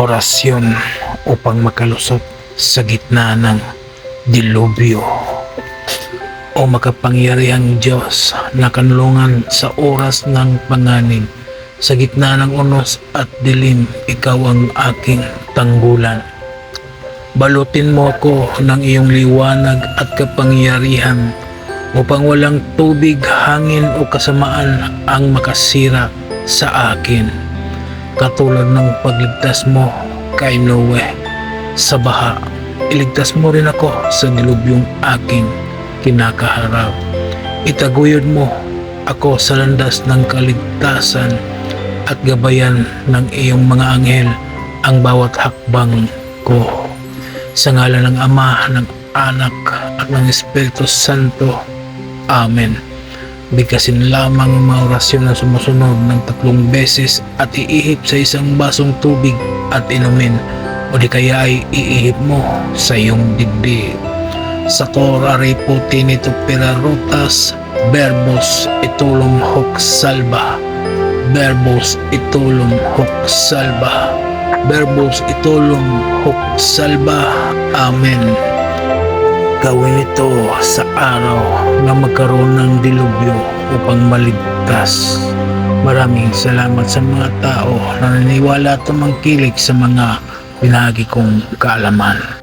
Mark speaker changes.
Speaker 1: orasyon upang makalusot sa gitna ng dilubyo. O makapangyarihang Diyos na kanlungan sa oras ng panganib. Sa gitna ng unos at dilim, ikaw ang aking tanggulan. Balutin mo ako ng iyong liwanag at kapangyarihan upang walang tubig, hangin o kasamaan ang makasira sa akin. Katulad ng pagligtas mo kay Noe sa baha, iligtas mo rin ako sa dilubyong aking kinakaharap. Itaguyod mo ako sa landas ng kaligtasan at gabayan ng iyong mga anghel ang bawat hakbang ko. Sa ngala ng Ama, ng Anak at ng Espiritu Santo. Amen. Bigkasin lamang ang mga orasyon na sumusunod ng tatlong beses at iihip sa isang basong tubig at inumin o di kaya ay iihip mo sa iyong dibdib. Sa Torare puti nito perarutas, verbos itulong hoc salva, verbos itulong hoc salva, verbos itulong hoc salva. Amen. Gawin ito sa araw na magkaroon ng dilubyo upang maligtas. Maraming salamat sa mga tao na naniniwala at tumangkilik sa mga binagi kong kaalaman.